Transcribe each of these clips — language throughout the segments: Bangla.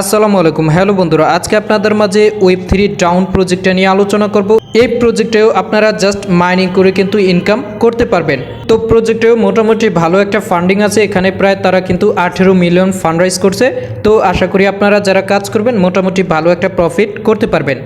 আসসালামু আলাইকুম। হ্যালো বন্ধুরা, আজকে আপনাদের মাঝে ওয়েব থ্রি ডাউন প্রজেক্টটা নিয়ে আলোচনা করব। এই প্রজেক্টেও আপনারা জাস্ট মাইনিং করে কিন্তু ইনকাম করতে পারবেন। তো প্রজেক্টেও মোটামুটি ভালো একটা ফান্ডিং আছে। এখানে প্রায় তারা কিন্তু আঠেরো মিলিয়ন ফান্ড রাইজ করছে। তো আশা করি আপনারা যারা কাজ করবেন, মোটামুটি ভালো একটা প্রফিট করতে পারবেন।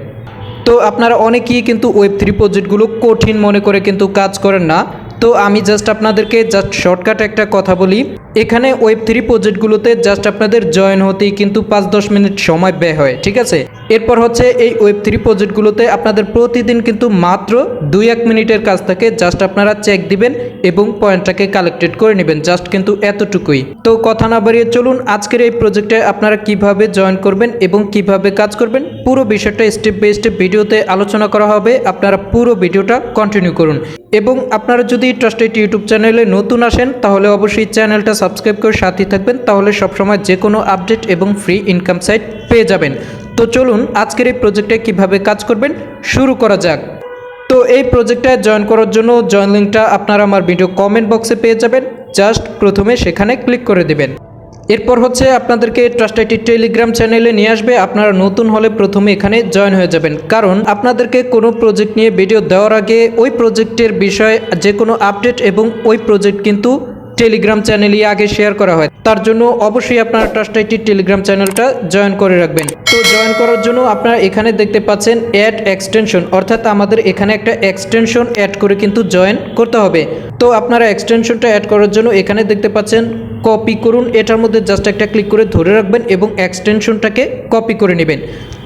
তো আপনারা অনেকেই কিন্তু ওয়েব থ্রি প্রজেক্টগুলো কঠিন মনে করে কিন্তু কাজ করেন না। তো আমি জাস্ট আপনাদেরকে জাস্ট শর্টকাট একটা কথা বলি। এখানে ওয়েব থ্রি প্রজেক্টগুলোতে জাস্ট আপনাদের জয়েন হতেই কিন্তু পাঁচ দশ মিনিট সময় ব্যয় হয়, ঠিক আছে? এরপর হচ্ছে এই ওয়েব থ্রি প্রজেক্টগুলোতে আপনাদের প্রতিদিন কিন্তু মাত্র দুই এক মিনিটের কাজ থাকে জাস্ট আপনারা চেক দিবেন এবং পয়েন্টটাকে কালেক্টেড করে নেবেন জাস্ট কিন্তু এতটুকুই। তো কথা না বাড়িয়ে চলুন, আজকের এই প্রজেক্টে আপনারা কীভাবে জয়েন করবেন এবং কীভাবে কাজ করবেন? পুরো বিষয়টা স্টেপ বাই স্টেপ ভিডিওতে আলোচনা করা হবে, আপনারা পুরো ভিডিওটা কন্টিনিউ করুন। এবং আপনারা যদি ট্রাস্টেড ইউটিউব চ্যানেলে নতুন আসেন, তাহলে অবশ্যই চ্যানেলটা সাবস্ক্রাইব করে সাথেই থাকবেন, তাহলে সবসময় যে কোনো আপডেট এবং ফ্রি ইনকাম সাইট পেয়ে যাবেন। তো চলুন, আজকের এই প্রজেক্টে কীভাবে কাজ করবেন শুরু করা যাক। তো এই প্রজেক্টে জয়েন করার জন্য জয়েন লিঙ্কটা আপনারা আমার ভিডিও কমেন্ট বক্সে পেয়ে যাবেন। জাস্ট প্রথমে সেখানে ক্লিক করে দেবেন। এরপর হচ্ছে আপনাদেরকে ট্রাস্টেড টেলিগ্রাম চ্যানেলে নিয়ে আসবে। আপনারা নতুন হলে প্রথমে এখানে জয়েন হয়ে যাবেন। কারণ আপনাদেরকে কোনো প্রজেক্ট নিয়ে ভিডিও দেওয়ার আগে ওই প্রজেক্টের বিষয়ে যে কোনো আপডেট এবং ওই প্রজেক্ট কিন্তু টেলিগ্রাম চ্যানেলই আগে শেয়ার করা হয়। তার জন্য অবশ্যই আপনারা ট্রাস্ট আইটির টেলিগ্রাম চ্যানেলটা জয়েন করে রাখবেন। তো জয়েন করার জন্য আপনারা এখানে দেখতে পাচ্ছেন অ্যাড এক্সটেনশন অর্থাৎ আমাদের এখানে একটা এক্সটেনশন অ্যাড করে কিন্তু জয়েন করতে হবে। তো আপনারা এক্সটেনশনটা অ্যাড করার জন্য এখানে দেখতে পাচ্ছেন কপি করুন। এটার মধ্যে জাস্ট একটা ক্লিক করে ধরে রাখবেন এবং এক্সটেনশনটাকে কপি করে নেবেন।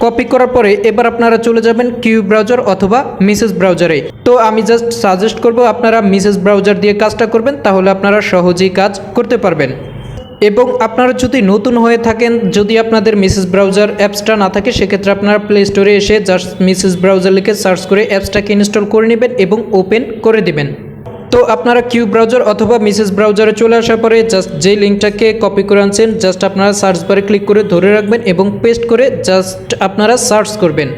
কপি করার পরে এবার আপনারা চলে যাবেন কিউ ব্রাউজার অথবা মিসেস ব্রাউজারে তো আমি জাস্ট সাজেস্ট করব আপনারা মিসেস ব্রাউজার দিয়ে কাজটা করবেন, তাহলে আপনারা সহজেই কাজ করতে পারবেন। এবং আপনারা যদি নতুন হয়ে থাকেন, যদি আপনাদের মিসেস ব্রাউজার অ্যাপসটা না থাকে, সেক্ষেত্রে আপনারা প্লে স্টোরে এসে জাস্ট মিসেস ব্রাউজার লিখে সার্চ করে অ্যাপসটাকে ইনস্টল করে নেবেন এবং ওপেন করে দিবেন। তো আপনারা কিউ ব্রাউজার অথবা মিসেস ব্রাউজারে চলে আসার পরে জাস্ট যে লিঙ্কটাকে কপি করে আনছেন জাস্ট আপনারা সার্চ বারে ক্লিক করে ধরে রাখবেন এবং পেস্ট করে জাস্ট আপনারা সার্চ করবেন।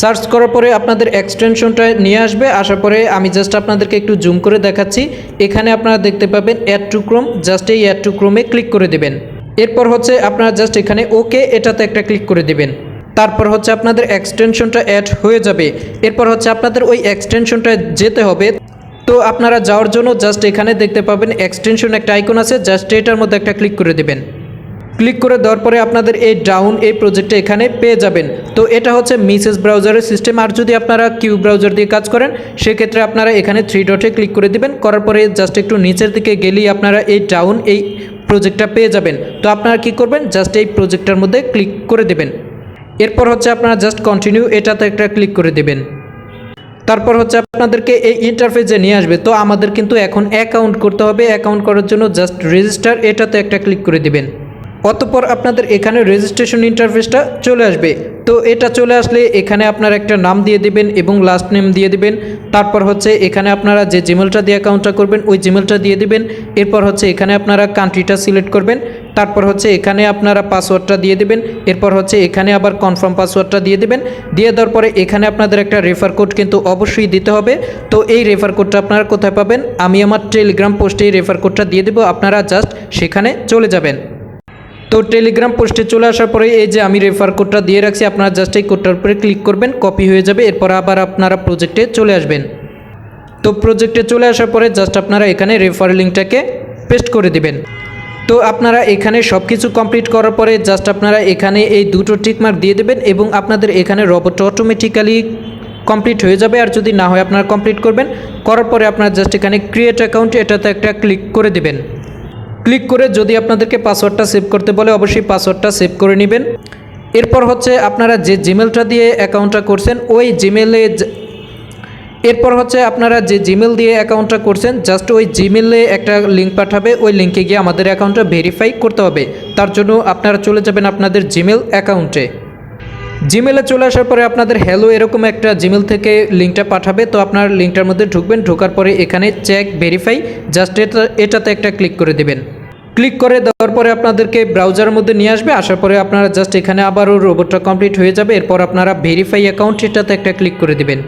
সার্চ করার পরে আপনাদের এক্সটেনশনটা নিয়ে আসবে, আসার পরে আমি জাস্ট আপনাদেরকে একটু জুম করে দেখাচ্ছি। এখানে আপনারা দেখতে পাবেন অ্যাড টু ক্রোম জাস্ট এই অ্যাড টু ক্রোমে ক্লিক করে দেবেন। এরপর হচ্ছে আপনারা জাস্ট এখানে ওকে এটাতে একটা ক্লিক করে দেবেন। তারপর হচ্ছে আপনাদের এক্সটেনশনটা অ্যাড হয়ে যাবে। এরপর হচ্ছে আপনাদের ওই এক্সটেনশনটা যেতে হবে। আপনারা যাওয়ার জন্য জাস্ট এখানে দেখতে পাবেন এক্সটেনশন একটা আইকন আছে, জাস্ট এটার মধ্যে একটা ক্লিক করে দেবেন। ক্লিক করে দেওয়ার পরে আপনাদের এই ডাউন এই প্রজেক্টটা এখানে পেয়ে যাবেন। তো এটা হচ্ছে মিসেস ব্রাউজারের সিস্টেম আর যদি আপনারা কিউ ব্রাউজার দিয়ে কাজ করেন, সেক্ষেত্রে আপনারা এখানে থ্রি ডটে ক্লিক করে দিবেন। করার পরে জাস্ট একটু নিচের দিকে গেলেই আপনারা এই ডাউন এই প্রজেক্টটা পেয়ে যাবেন। তো আপনারা কি করবেন? জাস্ট এই প্রজেক্টটার মধ্যে ক্লিক করে দেবেন। এরপর হচ্ছে আপনারা জাস্ট কন্টিনিউ এটাতে একটা ক্লিক করে দেবেন। তারপর হচ্ছে আপনাদেরকে এই ইন্টারফেসে নিয়ে আসবে। তো আমাদের কিন্তু এখন অ্যাকাউন্ট করতে হবে। অ্যাকাউন্ট করার জন্য জাস্ট রেজিস্টার এটাতে একটা ক্লিক করে দিবেন। অতপর আপনাদের এখানে রেজিস্ট্রেশন ইন্টারফেসটা চলে আসবে। তো এটা চলে আসলে এখানে আপনার একটা নাম দিয়ে দিবেন এবং লাস্ট নেম দিয়ে দিবেন। তারপর হচ্ছে এখানে আপনারা যে জিমেলটা দিয়ে অ্যাকাউন্টটা করবেন, ওই জিমেলটা দিয়ে দিবেন। এরপর হচ্ছে এখানে আপনারা কান্ট্রিটা সিলেক্ট করবেন। তারপর হচ্ছে এখানে আপনারা পাসওয়ার্ডটা দিয়ে দিবেন। এরপর হচ্ছে এখানে আবার কনফার্ম পাসওয়ার্ডটা দিয়ে দিবেন। দিয়ে দেওয়ার পরে এখানে আপনাদের একটা রেফার কোড কিন্তু অবশ্যই দিতে হবে। তো এই রেফার কোডটা আপনারা কোথায় পাবেন? আমি আমার টেলিগ্রাম পোস্টে এই রেফার কোডটা দিয়ে দেবো। আপনারা জাস্ট সেখানে চলে যাবেন। তো টেলিগ্রাম পোস্টে চলে আসার পরে এই যে আমি রেফার কোডটা দিয়ে রাখছি, আপনারা জাস্ট এই কোডটার উপরে ক্লিক করবেন কপি হয়ে যাবে, এরপর আবার আপনারা প্রজেক্টে চলে আসবেন। তো প্রজেক্টে চলে আসার পরে জাস্ট আপনারা এখানে রেফার লিঙ্কটাকে পেস্ট করে দিবেন। তো আপনারা এখানে সব কিছু কমপ্লিট করার পরে জাস্ট আপনারা এখানে এই দুটো টিকমার্ক দিয়ে দেবেন এবং আপনাদের এখানে রবট অটোমেটিক্যালি কমপ্লিট হয়ে যাবে। আর যদি না হয়, আপনারা কমপ্লিট করবেন। করার পরে আপনারা জাস্ট এখানে ক্রিয়েট অ্যাকাউন্ট এটাতে একটা ক্লিক করে দেবেন। ক্লিক করে যদি আপনাদেরকে পাসওয়ার্ডটা সেভ করতে বলে, অবশ্যই পাসওয়ার্ডটা সেভ করে নেবেন। এরপর হচ্ছে আপনারা যে জিমেলটা দিয়ে অ্যাকাউন্টটা করছেন, ওই জিমেলে এরপর হচ্ছে আপনারা যে জিমেল দিয়ে অ্যাকাউন্টটা করছেন, জাস্ট ওই জিমেলে একটা লিঙ্ক পাঠাবে, ওই লিঙ্কে গিয়ে আমাদের অ্যাকাউন্টটা ভেরিফাই করতে হবে। তার জন্য আপনারা চলে যাবেন আপনাদের জিমেল অ্যাকাউন্টে। জিমেলে চলে আসার পরে আপনাদের হ্যালো এরকম একটা জিমেল থেকে লিঙ্কটা পাঠাবে, তো আপনার লিঙ্কটার মধ্যে ঢুকবেন, ঢোকার পরে এখানে চেক ভেরিফাই জাস্ট এটা, এটাতে একটা ক্লিক করে দেবেন। ক্লিক করে দেওয়ার পরে আপনাদেরকে ব্রাউজারের মধ্যে নিয়ে আসবে। আসার পরে আপনারা জাস্ট এখানে আবারও রোবটটা কমপ্লিট হয়ে যাবে। এরপর আপনারা ভেরিফাই অ্যাকাউন্ট এটাতে একটা ক্লিক করে দিবেন।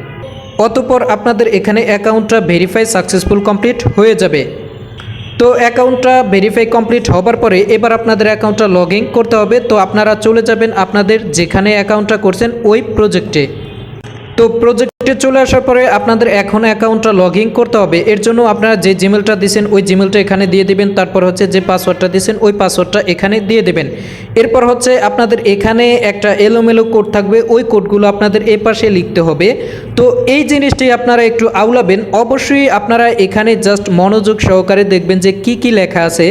অতপর আপনাদের এখানে অ্যাকাউন্টটা ভেরিফাই সাকসেসফুল কমপ্লিট হয়ে যাবে। তো অ্যাকাউন্টটা ভেরিফাই কমপ্লিট হবার পরে এবার আপনাদের অ্যাকাউন্টটা লগ করতে হবে। তো আপনারা চলে যাবেন আপনাদের যেখানে অ্যাকাউন্টটা করছেন ওই প্রজেক্টে তো প্রজেক্টে চলে আসার পরে আপনাদের এখন অ্যাকাউন্টটা লগ ইন করতে হবে। এর জন্য আপনারা যে জিমেলটা দিয়েছেন ওই জিমেলটা এখানে দিয়ে দিবেন। তারপর হচ্ছে যে পাসওয়ার্ডটা দিয়েছেন ওই পাসওয়ার্ডটা এখানে দিয়ে দেবেন। এরপর হচ্ছে আপনাদের এখানে একটা এলোমেলো কোড থাকবে। ওই কোডগুলো আপনাদের এ পাশে লিখতে হবে। তো এই জিনিসটি আপনারা একটু আউলাবেন অবশ্যই আপনারা এখানে জাস্ট মনোযোগ সহকারে দেখবেন যে কি কি লেখা আছে।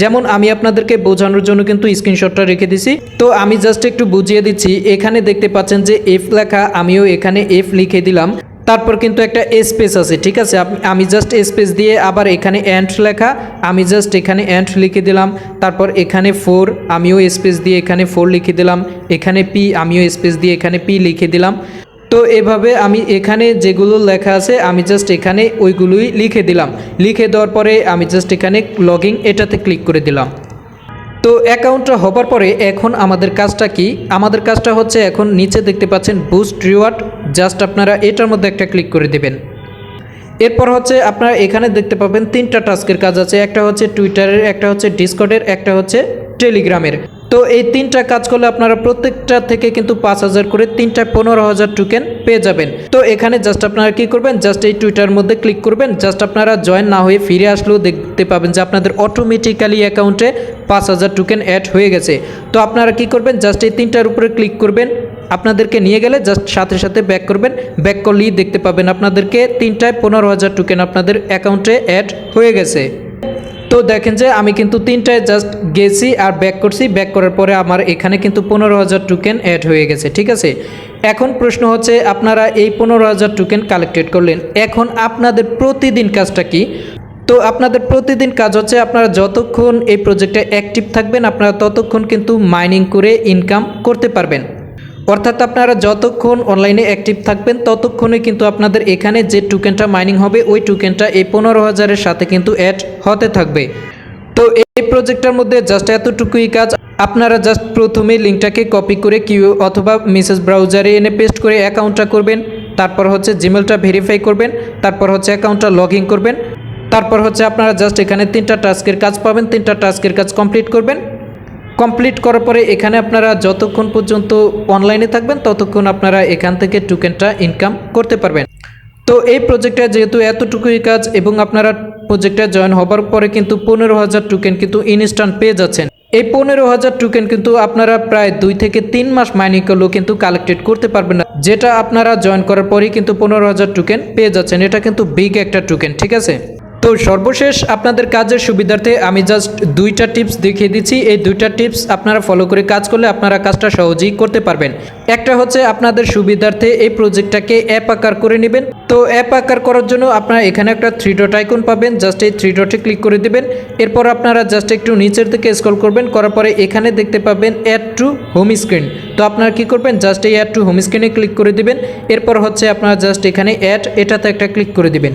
যেমন আমি আপনাদেরকে বোঝানোর জন্য কিন্তু স্ক্রিনশটটা রেখে দিছি। তো আমি জাস্ট একটু বুঝিয়ে দিচ্ছি। এখানে দেখতে পাচ্ছেন যে এফ লেখা, আমিও এখানে এফ লিখে দিলাম। তারপর কিন্তু একটা স্পেস আছে, ঠিক আছে? আমি জাস্ট স্পেস দিয়ে আবার এখানে অ্যান্ট লেখা, আমি জাস্ট এখানে অ্যান্ট লিখে দিলাম। তারপর এখানে ফোর আমিও স্পেস দিয়ে এখানে ফোর লিখে দিলাম। এখানে পি আমিও স্পেস দিয়ে এখানে পি লিখে দিলাম। তো এভাবে আমি এখানে যেগুলো লেখা আছে, আমি জাস্ট এখানে ওইগুলোই লিখে দিলাম। লিখে দেওয়ার পরে আমি জাস্ট এখানে লগিং এটাতে ক্লিক করে দিলাম। তো অ্যাকাউন্টটা হবার পরে এখন আমাদের কাজটা কি? আমাদের কাজটা হচ্ছে এখন নিচে দেখতে পাচ্ছেন বুস্ট রিওয়ার্ড। জাস্ট আপনারা এটার মধ্যে একটা ক্লিক করে দেবেন। এরপর হচ্ছে আপনারা এখানে দেখতে পাবেন তিনটা টাস্কের কাজ আছে। একটা হচ্ছে টুইটারের, একটা হচ্ছে ডিসকর্ডের একটা হচ্ছে টেলিগ্রামের। তো এই তিনটা কাজ করলে আপনারা প্রত্যেকটা থেকে কিন্তু পাঁচ হাজার করে তিনটা পনেরো হাজার টোকেন পেয়ে যাবেন। তো এখানে জাস্ট আপনারা কি করবেন? জাস্ট এই টুইটার মধ্যে ক্লিক করবেন। জাস্ট আপনারা জয়েন না হয়ে ফিরে আসলেও দেখতে পাবেন যে আপনাদের অটোমেটিক্যালি অ্যাকাউন্টে পাঁচ হাজার টোকেন অ্যাড হয়ে গেছে। তো আপনারা কি করবেন? জাস্ট এই তিনটার উপরে ক্লিক করবেন। আপনাদেরকে নিয়ে গেলে জাস্ট সাথে সাথে ব্যাক করবেন। ব্যাক করলেই দেখতে পাবেন আপনাদেরকে তিনটায় পনেরো হাজার টোকেন আপনাদের অ্যাকাউন্টে অ্যাড হয়ে গেছে। তো দেখেন যে আমি কিন্তু তিনটায় জাস্ট গেছি আর ব্যাক করছি। ব্যাক করার পরে আমার এখানে কিন্তু পনেরো হাজার টোকেন অ্যাড হয়ে গেছে, ঠিক আছে? এখন প্রশ্ন হচ্ছে, আপনারা এই পনেরো হাজার টোকেন কালেক্টেড করলেন। এখন আপনাদের প্রতিদিন কাজটা কি? তো আপনাদের প্রতিদিন কাজ হচ্ছে, আপনারা যতক্ষণ এই প্রজেক্টে অ্যাক্টিভ থাকবেন, আপনারা ততক্ষণ কিন্তু মাইনিং করে ইনকাম করতে পারবেন। অর্থাৎ আপনারা যতক্ষণ অনলাইনে অ্যাক্টিভ থাকবেন, ততক্ষণে কিন্তু আপনাদের এখানে যে টোকেনটা মাইনিং হবে, ওই টোকেনটা এই পনেরো হাজারের সাথে কিন্তু অ্যাড হতে থাকবে। তো এই প্রজেক্টটার মধ্যে জাস্ট এতটুকুই কাজ। আপনারা জাস্ট প্রথমে লিঙ্কটাকে কপি করে কিউ অথবা মেসেজ ব্রাউজারে এনে পেস্ট করে অ্যাকাউন্টটা করবেন। তারপর হচ্ছে জিমেলটা ভেরিফাই করবেন। তারপর হচ্ছে অ্যাকাউন্টটা লগ করবেন। তারপর হচ্ছে আপনারা জাস্ট এখানে তিনটা টাস্কের কাজ পাবেন। তিনটা টাস্কের কাজ কমপ্লিট করবেন। কমপ্লিট করার পরে এখানে আপনারা যতক্ষণ পর্যন্ত অনলাইনে থাকবেন, ততক্ষণ আপনারা এখান থেকে টোকেনটা ইনকাম করতে পারবেন। তো এই প্রজেক্টটা যেহেতু এতটুকুই কাজ এবং আপনারা প্রজেক্টে জয়েন হবার পরে কিন্তু পনেরো হাজার টোকেন কিন্তু ইনস্ট্যান্ট পেয়ে যাচ্ছেন। এই পনেরো হাজার টোকেন কিন্তু আপনারা প্রায় দুই থেকে তিন মাস মাইনিং করলেও কিন্তু কালেক্টেড করতে পারবেন না। যেটা আপনারা জয়েন করার পরেই কিন্তু পনেরো হাজার টোকেন পেয়ে যাচ্ছেন। এটা কিন্তু বিগ একটা টোকেন ঠিক আছে? তো সর্বশেষ আপনাদের কাজের সুবিধার্থে আমি জাস্ট দুইটা টিপস দেখিয়ে দিচ্ছি। এই দুইটা টিপস আপনারা ফলো করে কাজ করলে আপনারা কাজটা সহজেই করতে পারবেন। একটা হচ্ছে আপনাদের সুবিধার্থে এই প্রজেক্টটাকে অ্যাপ আকার করে নেবেন। তো অ্যাপ আকার করার জন্য আপনারা এখানে একটা থ্রি ডট আইকন পাবেন। জাস্ট এই থ্রি ডটে ক্লিক করে দেবেন। এরপর আপনারা জাস্ট একটু নিচের দিকে স্ক্রল করবেন। করার পরে এখানে দেখতে পাবেন অ্যাড টু হোম স্ক্রিন তো আপনারা কি করবেন? জাস্ট এই অ্যাড টু হোম স্ক্রিনে ক্লিক করে দিবেন। এরপর হচ্ছে আপনারা জাস্ট এখানে অ্যাড এটাতে একটা ক্লিক করে দিবেন।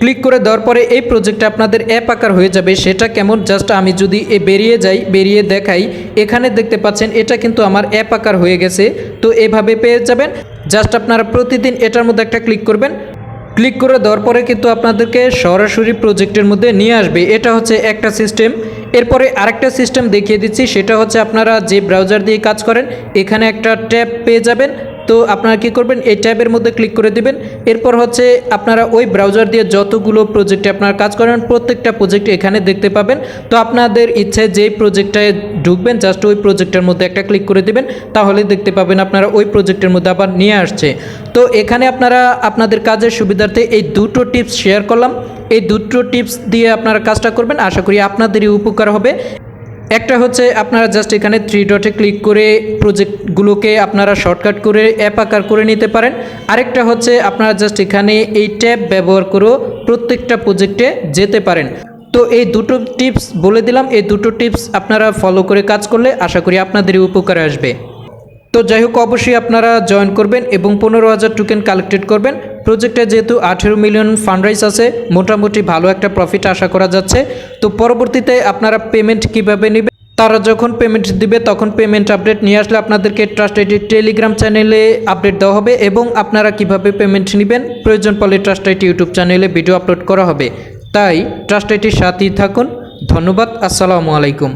ক্লিক করে দেওয়ার পরে এই প্রজেক্টটা আপনাদের অ্যাপ আকার হয়ে যাবে। সেটা কেমন? জাস্ট আমি যদি এ বেরিয়ে যাই, বেরিয়ে দেখাই, এখানে দেখতে পাচ্ছেন এটা কিন্তু আমার অ্যাপ আকার হয়ে গেছে। তো এভাবে পেয়ে যাবেন। জাস্ট আপনারা প্রতিদিন এটার মধ্যে একটা ক্লিক করবেন। ক্লিক করে দেওয়ার পরে কিন্তু আপনাদেরকে সরাসরি প্রজেক্টের মধ্যে নিয়ে আসবে। এটা হচ্ছে একটা সিস্টেম এরপরে আরেকটা সিস্টেম দেখিয়ে দিচ্ছি। সেটা হচ্ছে আপনারা যে ব্রাউজার দিয়ে কাজ করেন, এখানে একটা ট্যাব পেয়ে যাবেন। তো আপনারা কি করবেন? এই ট্যাবের মধ্যে ক্লিক করে দিবেন। এরপর হচ্ছে আপনারা ওই ব্রাউজার দিয়ে যতগুলো প্রজেক্টে আপনারা কাজ করেন, প্রত্যেকটা প্রজেক্ট এখানে দেখতে পাবেন। তো আপনাদের ইচ্ছে যেই প্রজেক্টটায় ঢুকবেন জাস্ট ওই প্রজেক্টের মধ্যে একটা ক্লিক করে দিবেন, তাহলে দেখতে পাবেন আপনারা ওই প্রজেক্টের মধ্যে আবার নিয়ে আসছে। তো এখানে আপনারা আপনাদের কাজের সুবিধার্থে এই দুটো টিপস শেয়ার করলাম। এই দুটো টিপস দিয়ে আপনারা কাজটা করবেন। আশা করি আপনাদেরই উপকার হবে। একটা হচ্ছে আপনারা জাস্ট এখানে থ্রি ডটে ক্লিক করে প্রজেক্টগুলোকে আপনারা শর্টকাট করে অ্যাপ আকার করে নিতে পারেন। আরেকটা হচ্ছে আপনারা জাস্ট এখানে এই ট্যাব ব্যবহার করেও প্রত্যেকটা প্রজেক্টে যেতে পারেন। তো এই দুটো টিপস বলে দিলাম। এই দুটো টিপস আপনারা ফলো করে কাজ করলে আশা করি আপনাদেরই উপকারে আসবে। তো যাই হোক, অবশ্যই আপনারা জয়েন করবেন এবং পনেরো হাজার টোকেন কালেক্টেড করবেন। প্রজেক্টে যেহেতু আঠেরো মিলিয়ন ফান্ডরাইজ আছে, মোটামুটি ভালো একটা প্রফিট আশা করা যাচ্ছে। তো পরবর্তীতে আপনারা পেমেন্ট কীভাবে নেবেন? তারা যখন পেমেন্ট দিবে, তখন পেমেন্ট আপডেট নিয়ে আসলে আপনাদেরকে ট্রাস্ট আইডি টেলিগ্রাম চ্যানেলে আপডেট দেওয়া হবে এবং আপনারা কীভাবে পেমেন্ট নেবেন, প্রয়োজন পড়লে ট্রাস্ট আইটি ইউটিউব চ্যানেলে ভিডিও আপলোড করা হবে। তাই ট্রাস্ট আইটির সাথেই থাকুন। ধন্যবাদ, আসসালামু আলাইকুম।